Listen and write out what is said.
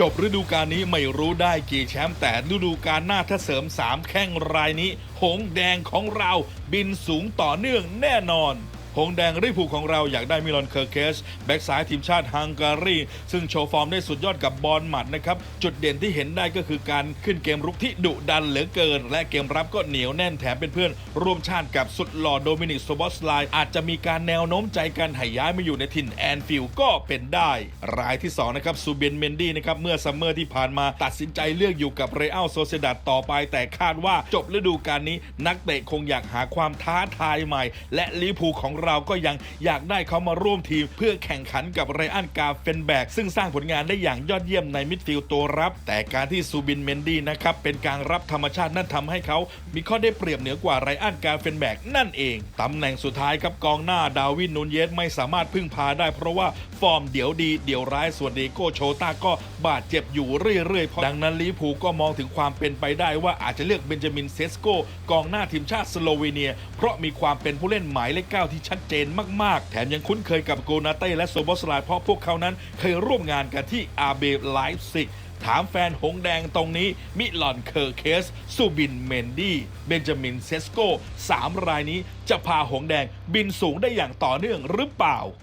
จบฤดูกาลนี้ไม่รู้ได้กี่แชมป์แต่ฤดูกาลหน้าถ้าเสริม 3 แข้งรายนี้ หงแดงของเราบินสูงต่อเนื่องแน่นอน หงแดงริพูของเราอยากได้มิลอนเคอร์เคสแบ็กซ้ายทีมชาติฮังการี ซึ่งโชว์ฟอร์มได้สุดยอดกับบอลหมัดนะครับ จุดเด่นที่เห็นได้ก็คือการขึ้นเกมรุกที่ดุดันเหลือเกิน และเกมรับก็เหนียวแน่นแถมเป็นเพื่อน ร่วมชาติกับสุดหล่อโดมินิกโซบอสไลอาจจะมีการแนวโน้มใจกันให้ย้ายมาอยู่ในถิ่นแอนฟิลก็เป็นได้ รายที่2นะครับซูเบนเมนดี้นะครับเมื่อซัมเมอร์ที่ผ่านมาตัดสินใจเลือกอยู่กับเรอัลโซเซดัดต่อไป แต่คาดว่าจบฤดูกาลนี้ นักเตะคงอยากหาความท้าทายใหม่ และลิเวอร์พูของเราก็ยังอยากได้เขามาร่วมทีม เพื่อแข่งขันกับไรอันกาเฟนแบก ซึ่งสร้างผลงานได้อย่างยอดเยี่ยมในมิดฟิลด์ตัวรับ แต่การที่ซูบินเมนดี้นะครับเป็นการรับธรรมชาตินั่นทำให้เขา มีข้อได้เปรียบเหนือกว่าไรอันกาเฟนแบกนั่นเองตำแหน่งสุดท้ายครับกองหน้าดาวินนูนเยสไม่สามารถพึ่งพาได้ เพราะว่าฟอร์มเดี๋ยวดีเดี๋ยวร้ายส่วนเดโกโชต้าก็บาดเจ็บอยู่เรื่อยๆดังนั้นลิเวอร์พูก็มองถึงความเป็นไปได้ว่าอาจจะเลือกเบนจามินเซสโกกองหน้าทีมชาติสโลวีเนีย เพราะมีความเป็นผู้เล่นหมายเลขเก้าที่ชัดเจนมาก ๆ แถมยังคุ้นเคยกับโกนาเต้และโซบอสไลน์เพราะพวกเขานั้นเคยร่วมงานกันที่อาเบไลฟ์ซิกถามแฟนหงแดงตรงนี้ มิลอนเคอร์เคสซูบินเมนดี้ เบนจามินเซสโกสามรายนี้จะพาหงแดงบินสูงได้อย่างต่อเนื่องหรือเปล่า